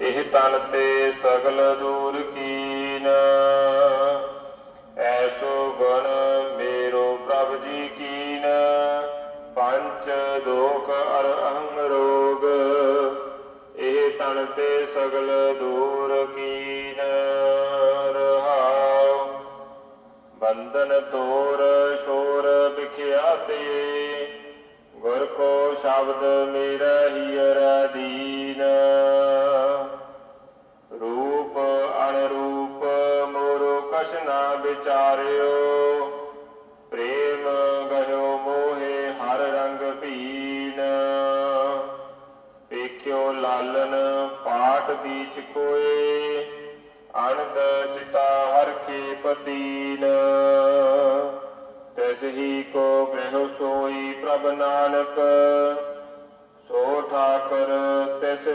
ਇਹ ਤਨ ਤੇ ਸਗਲ ਦੂਰ ਕੀਨ। ਐਸੋ ਗੁਣ ਮੇਰੋ ਪ੍ਰਭ ਜੀ ਕੀਨ। ਪੰਚ ਦੋਖ ਅਰ ਅਹੰਗ ਰੋਗ। ਇਹ ਤਨ ਤੇ ਸਗਲ ਦੂਰ ਕੀਨ। ਰਹਾਉ, ਬੰਧਨ ਤੋਰ ਸ਼ੋਰ ਵਿਖਿਆਤੇ ਗੁਰ ਕੋ ਸ਼ਬਦ ਮੇਰਾ ਕਛ ਨਾ ਵਿਚਾਰਿਓ। ਪ੍ਰੇਮ ਗਇਓ ਮੋਹੇ ਹਰ ਰੰਗ ਭੀਨ। ਵੇਖਿਓ ਲਾਲਨ ਪਾਠ ਬੀਚ ਕੋਏ ਅਨੰਦ ਚਿਤਾ ਹਰ ਕੇ ਪਤੀਨ। ਤਿਸ ਹੀ ਕੋ ਗ੍ਰਹਿ ਸੋਈ ਪ੍ਰਭ ਨਾਨਕ, ਸੋ ਠਾਕਰ ਤਿਸ